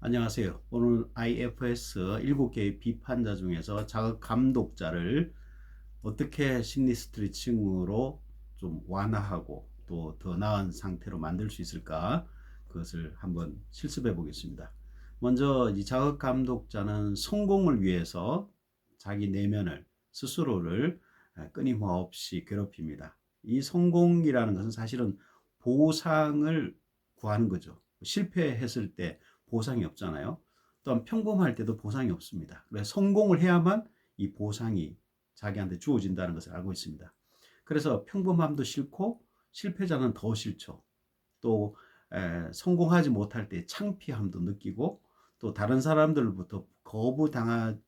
안녕하세요. 오늘 IFS 7개의 비판자 중에서 자극 감독자를 어떻게 심리 스트레칭으로 좀 완화하고 또 더 나은 상태로 만들 수 있을까 그것을 한번 실습해 보겠습니다. 먼저 이 자극 감독자는 성공을 위해서 자기 내면을 스스로를 끊임없이 괴롭힙니다. 이 성공이라는 것은 사실은 보상을 구하는 거죠. 실패했을 때 보상이 없잖아요. 또한 평범할 때도 보상이 없습니다. 그래서 성공을 해야만 이 보상이 자기한테 주어진다는 것을 알고 있습니다. 그래서 평범함도 싫고 실패자는 더 싫죠. 또 에, 성공하지 못할 때 창피함도 느끼고 또 다른 사람들로부터 거부당할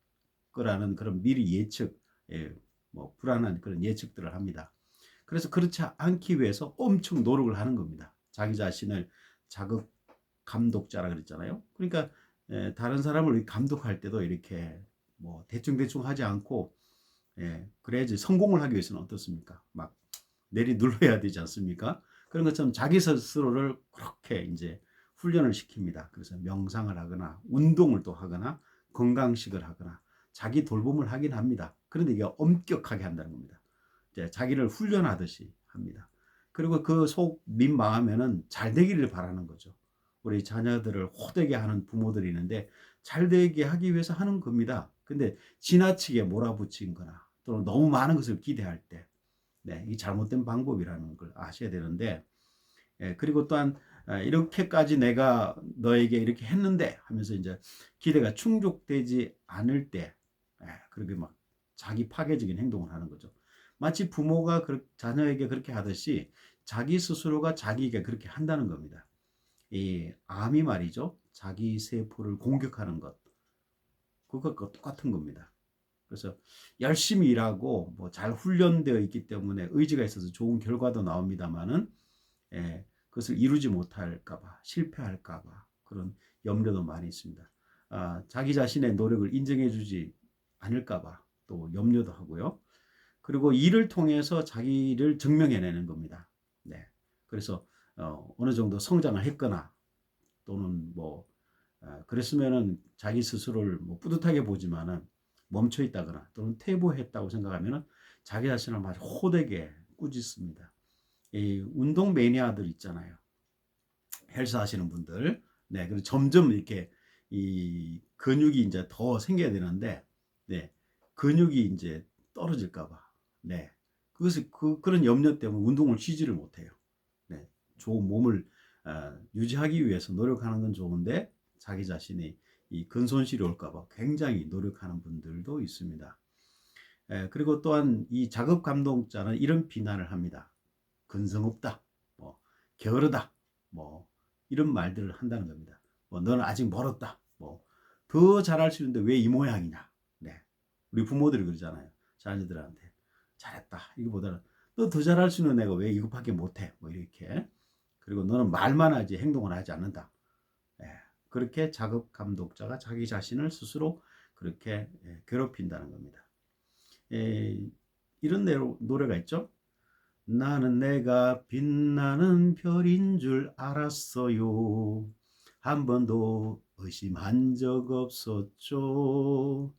거라는 그런 미리 예측, 예, 뭐 불안한 그런 예측들을 합니다. 그래서 그렇지 않기 위해서 엄청 노력을 하는 겁니다. 자기 자신을 자극 감독자라 그랬잖아요. 그러니까 에, 다른 사람을 감독할 때도 이렇게 뭐 대충 대충 하지 않고 예, 그래야지 성공을 하기 위해서는 어떻습니까? 막 내리 눌러야 되지 않습니까? 그런 것처럼 자기 스스로를 그렇게 이제 훈련을 시킵니다. 그래서 명상을 하거나 운동을 또 하거나 건강식을 하거나 자기 돌봄을 하긴 합니다. 그런데 이게 엄격하게 한다는 겁니다. 이제 자기를 훈련하듯이 합니다. 그리고 그 속 민망하면은 잘 되기를 바라는 거죠. 우리 자녀들을 호되게 하는 부모들이 있는데 잘 되게 하기 위해서 하는 겁니다. 근데 지나치게 몰아붙인 거나 또는 너무 많은 것을 기대할 때, 네, 이 잘못된 방법이라는 걸 아셔야 되는데, 예, 그리고 또한 아, 이렇게까지 내가 너에게 이렇게 했는데 하면서 이제 기대가 충족되지 않을 때, 예, 그렇게 막 자기 파괴적인 행동을 하는 거죠. 마치 부모가 자녀에게 그렇게 하듯이 자기 스스로가 자기에게 그렇게 한다는 겁니다. 이 암이 말이죠. 자기 세포를 공격하는 것. 그것과 똑같은 겁니다. 그래서 열심히 일하고 뭐 잘 훈련되어 있기 때문에 의지가 있어서 좋은 결과도 나옵니다만은 예, 그것을 이루지 못할까봐 실패할까봐 그런 염려도 많이 있습니다. 아, 자기 자신의 노력을 인정해주지 않을까봐 또 염려도 하고요. 그리고 일을 통해서 자기를 증명해내는 겁니다. 네, 그래서 어, 어느 정도 성장을 했거나 또는 뭐 어, 그랬으면은 자기 스스로를 뭐 뿌듯하게 보지만은 멈춰 있다거나 또는 퇴보했다고 생각하면은 자기 자신을 아주 호되게 꾸짖습니다. 이 운동 매니아들 있잖아요. 헬스 하시는 분들. 네, 그리고 점점 이렇게 이 근육이 이제 더 생겨야 되는데, 네, 근육이 이제 떨어질까봐, 네, 그것을 그 그런 염려 때문에 운동을 쉬지를 못해요. 네, 좋은 몸을 어, 유지하기 위해서 노력하는 건 좋은데 자기 자신이 이 근손실이 올까봐 굉장히 노력하는 분들도 있습니다. 에, 그리고 또한 이 자급 감독자는 이런 비난을 합니다. 근성 없다, 뭐 게으르다, 뭐 이런 말들을 한다는 겁니다. 뭐 너는 아직 멀었다, 뭐 더 잘할 수 있는데 왜 이 모양이냐. 네, 우리 부모들이 그러잖아요. 자녀들한테 잘했다. 이거보다는 너 더 잘할 수 있는 내가 왜 이것밖에 못해? 뭐 이렇게. 그리고 너는 말만 하지 행동을 하지 않는다. 예, 그렇게 자급 감독자가 자기 자신을 스스로 그렇게 예, 괴롭힌다는 겁니다. 예, 이런 노래가 있죠. 나는 내가 빛나는 별인 줄 알았어요. 한 번도 의심한 적 없었죠.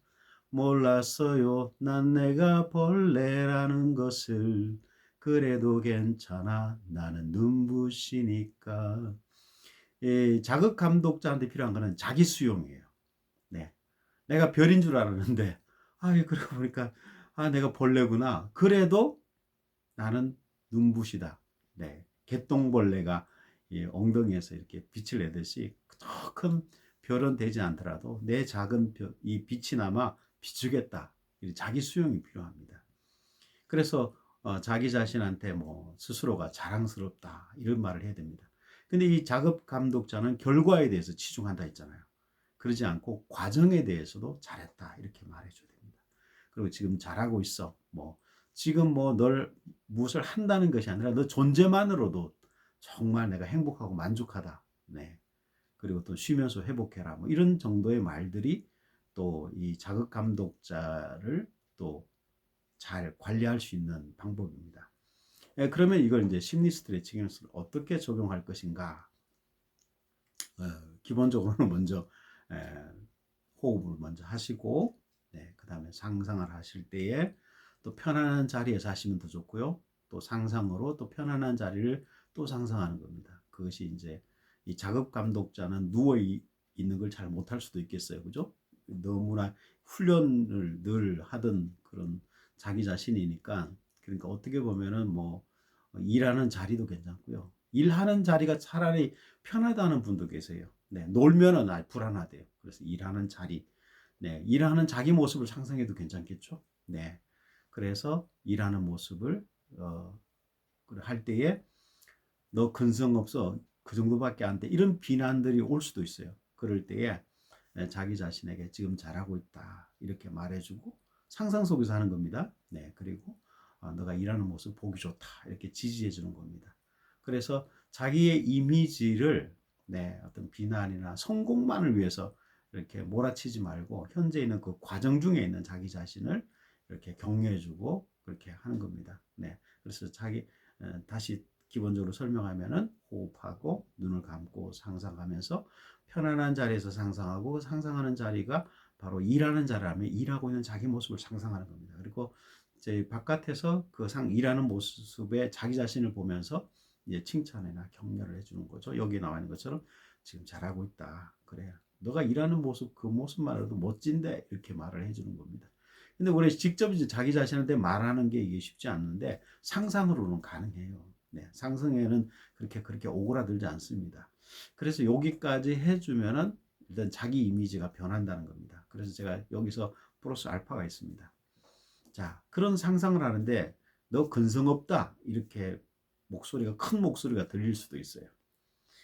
몰랐어요. 난 내가 벌레라는 것을 그래도 괜찮아. 나는 눈부시니까. 이 자극 감독자한테 필요한 거는 자기 수용이에요. 네. 내가 별인 줄 알았는데, 아, 그러고 보니까, 아, 내가 벌레구나. 그래도 나는 눈부시다. 네. 개똥벌레가 이 엉덩이에서 이렇게 빛을 내듯이 더큰 별은 되지 않더라도 내 작은 별, 이 빛이 남아 비추겠다. 자기 수용이 필요합니다. 그래서 어, 자기 자신한테 뭐 스스로가 자랑스럽다 이런 말을 해야 됩니다. 근데 이 작업 감독자는 결과에 대해서 치중한다 했잖아요. 그러지 않고 과정에 대해서도 잘했다 이렇게 말해줘야 됩니다. 그리고 지금 잘하고 있어. 뭐 지금 뭐 널 무엇을 한다는 것이 아니라 너 존재만으로도 정말 내가 행복하고 만족하다. 네. 그리고 또 쉬면서 회복해라. 뭐 이런 정도의 말들이 또 이 자극 감독자를 또 잘 관리할 수 있는 방법입니다. 예, 그러면 이걸 이제 심리 스트레칭을 어떻게 적용할 것인가? 어, 기본적으로는 먼저 에, 호흡을 먼저 하시고 네, 그 다음에 상상을 하실 때에 또 편안한 자리에서 하시면 더 좋고요. 또 상상으로 또 편안한 자리를 또 상상하는 겁니다. 그것이 이제 이 자극 감독자는 누워 이- 있는 걸 잘 못할 수도 있겠어요. 그죠? 너무나 훈련을 늘 하던 그런 자기 자신이니까 그러니까 어떻게 보면은 뭐 일하는 자리도 괜찮고요. 일하는 자리가 차라리 편하다는 분도 계세요. 네, 놀면은 아, 불안하대요. 그래서 일하는 자리, 네, 일하는 자기 모습을 상상해도 괜찮겠죠. 네, 그래서 일하는 모습을 어, 할 때에 너 근성 없어 그 정도밖에 안 돼. 이런 비난들이 올 수도 있어요. 그럴 때에 네, 자기 자신에게 지금 잘하고 있다 이렇게 말해주고 상상 속에서 하는 겁니다. 네, 그리고 어, 너가 일하는 모습 보기 좋다 이렇게 지지해 주는 겁니다. 그래서 자기의 이미지를 네, 어떤 비난이나 성공만을 위해서 이렇게 몰아치지 말고 현재 있는 그 과정 중에 있는 자기 자신을 이렇게 격려해주고 그렇게 하는 겁니다. 네, 그래서 자기 에, 다시 기본적으로 설명하면은 호흡하고 눈을 감고 상상하면서 편안한 자리에서 상상하고 상상하는 자리가 바로 일하는 자리라면 일하고 있는 자기 모습을 상상하는 겁니다. 그리고 이제 바깥에서 그 상 일하는 모습에 자기 자신을 보면서 이제 칭찬이나 격려를 해주는 거죠. 여기 나와 있는 것처럼 지금 잘하고 있다. 그래. 너가 일하는 모습 그 모습만으로도 멋진데 이렇게 말을 해주는 겁니다. 근데 우리 직접 이제 자기 자신한테 말하는 게 이게 쉽지 않는데 상상으로는 가능해요. 네, 상상에는 그렇게 그렇게 오그라들지 않습니다. 그래서 여기까지 해주면은 일단 자기 이미지가 변한다는 겁니다. 그래서 제가 여기서 플러스 알파가 있습니다. 자, 그런 상상을 하는데 너 근성 없다 이렇게 목소리가 큰 목소리가 들릴 수도 있어요.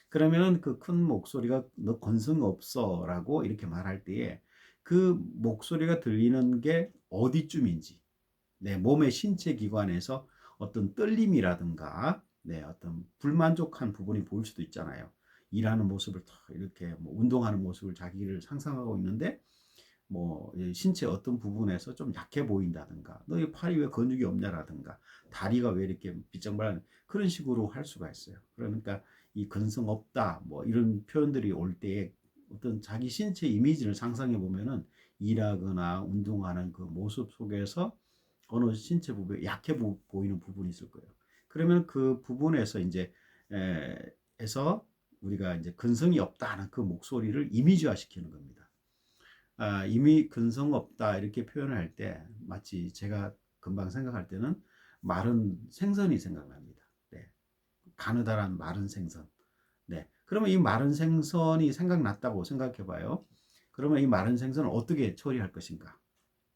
그러면은 그 큰 목소리가 너 근성 없어라고 이렇게 말할 때에 그 목소리가 들리는 게 어디쯤인지 내 몸의 신체 기관에서 어떤 떨림이라든가 네, 어떤 불만족한 부분이 보일 수도 있잖아요. 일하는 모습을 탁 이렇게 뭐 운동하는 모습을 자기를 상상하고 있는데 뭐 신체 어떤 부분에서 좀 약해 보인다든가 너희 팔이 왜 근육이 없냐라든가 다리가 왜 이렇게 비정말 그런 식으로 할 수가 있어요. 그러니까 이 근성 없다 뭐 이런 표현들이 올 때에 어떤 자기 신체 이미지를 상상해 보면은 일하거나 운동하는 그 모습 속에서 어느 신체 부분에 약해 보, 이는 부분이 있을 거예요. 그러면 그 부분에서 이제 에, 에서 우리가 이제 근성이 없다는 그 목소리를 이미지화 시키는 겁니다. 아, 이미 근성 없다 이렇게 표현을 할 때 마치 제가 금방 생각할 때는 마른 생선이 생각납니다. 네. 가느다란 마른 생선. 네. 그러면 이 마른 생선이 생각났다고 생각해 봐요. 그러면 이 마른 생선을 어떻게 처리할 것인가?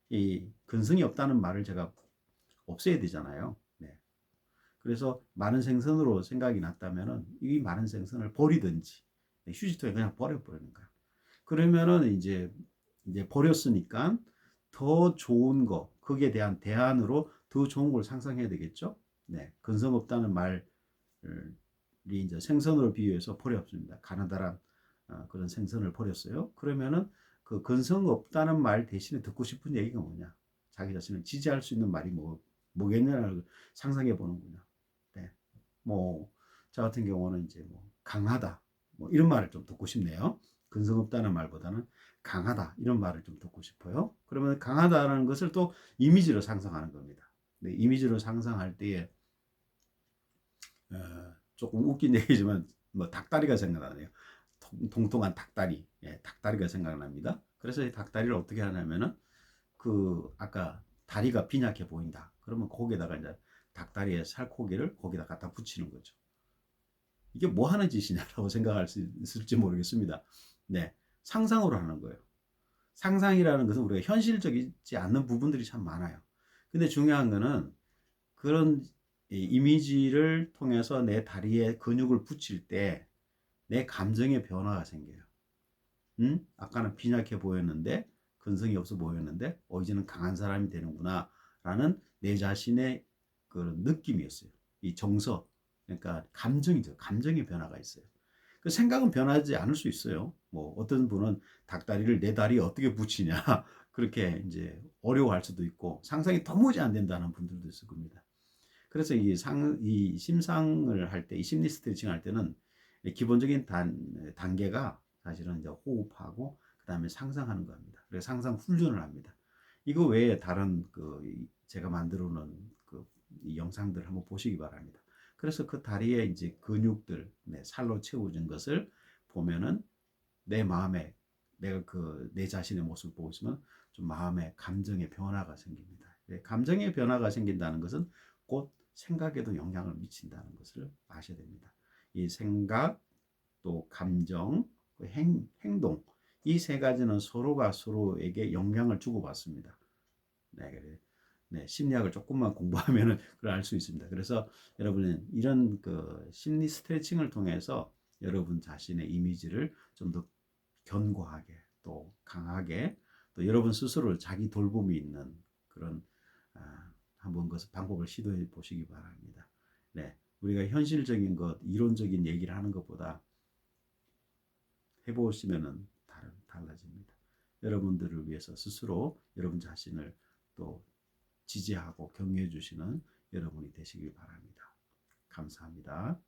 이 근성이 없다는 말을 제가 없애야 되잖아요. 네. 그래서 마른 생선으로 생각이 났다면은 이 마른 생선을 버리든지 네, 휴지통에 그냥 버려버리는 거야. 그러면은 이제 이제 버렸으니까 더 좋은 거 거기에 대한 대안으로 더 좋은 걸 상상해야 되겠죠. 네, 근성 없다는 말이 이제 생선으로 비유해서 버렸습니다. 가나다란 어, 그런 생선을 버렸어요. 그러면은 그 근성 없다는 말 대신에 듣고 싶은 얘기가 뭐냐? 자기 자신을 지지할 수 있는 말이 뭐 뭐겠냐를 상상해 보는군요. 네, 뭐저 같은 경우는 이제 뭐 강하다, 뭐 이런 말을 좀 듣고 싶네요. 근성 없다는 말보다는 강하다 이런 말을 좀 듣고 싶어요. 그러면 강하다라는 것을 또 이미지로 상상하는 겁니다. 네, 이미지로 상상할 때에 어, 조금 웃긴 얘기지만 뭐 닭다리가 생각나네요. 통, 통한 닭다리, 예, 닭다리가 생각납니다. 그래서 이 닭다리를 어떻게 하냐면은 그 아까 다리가 빈약해 보인다. 그러면 거기에다가 이제 닭다리에 살코기를 거기다 갖다 붙이는 거죠. 이게 뭐 하는 짓이냐라고 생각할 수 있을지 모르겠습니다. 네, 상상으로 하는 거예요. 상상이라는 것은 우리가 현실적이지 않는 부분들이 참 많아요. 근데 중요한 거는 그런 이미지를 통해서 내 다리에 근육을 붙일 때 내 감정의 변화가 생겨요. 음? 아까는 빈약해 보였는데 근성이 없어 보였는데 어 이제는 강한 사람이 되는구나 라는 내 자신의 그런 느낌이었어요. 이 정서 그러니까 감정이죠. 감정의 변화가 있어요. 그 생각은 변하지 않을 수 있어요. 뭐 어떤 분은 닭다리를 내 다리에 어떻게 붙이냐 그렇게 이제 어려워할 수도 있고 상상이 도무지 안 된다는 분들도 있을 겁니다. 그래서 이 상, 이 심상을 할 때, 이 심리 스트레칭 할 때는 기본적인 단, 단계가 사실은 이제 호흡하고 그 다음에 상상하는 겁니다. 그래서 상상 훈련을 합니다. 이거 외에 다른 그 이- 제가 만들어 놓은 그 이 영상들 한번 보시기 바랍니다. 그래서 그 다리에 이제 근육들 네, 살로 채워진 것을 보면은 내 마음에 내가 그 내 자신의 모습을 보고 있으면 좀 마음의 감정의 변화가 생깁니다. 네, 감정의 변화가 생긴다는 것은 곧 생각에도 영향을 미친다는 것을 아셔야 됩니다. 이 생각 또 감정, 그 행, 행동 이 세 가지는 서로가 서로에게 영향을 주고받습니다. 네. 네, 심리학을 조금만 공부하면은 그걸 알 수 있습니다. 그래서 여러분은 이런 그 심리 스트레칭을 통해서 여러분 자신의 이미지를 좀 더 견고하게 또 강하게 또 여러분 스스로 자기 돌봄이 있는 그런 아, 한번 그 방법을 시도해 보시기 바랍니다. 네, 우리가 현실적인 것, 이론적인 얘기를 하는 것보다 해보시면은 달라집니다. 여러분들을 위해서 스스로 여러분 자신을 또 지지하고 격려해 주시는 여러분이 되시길 바랍니다. 감사합니다.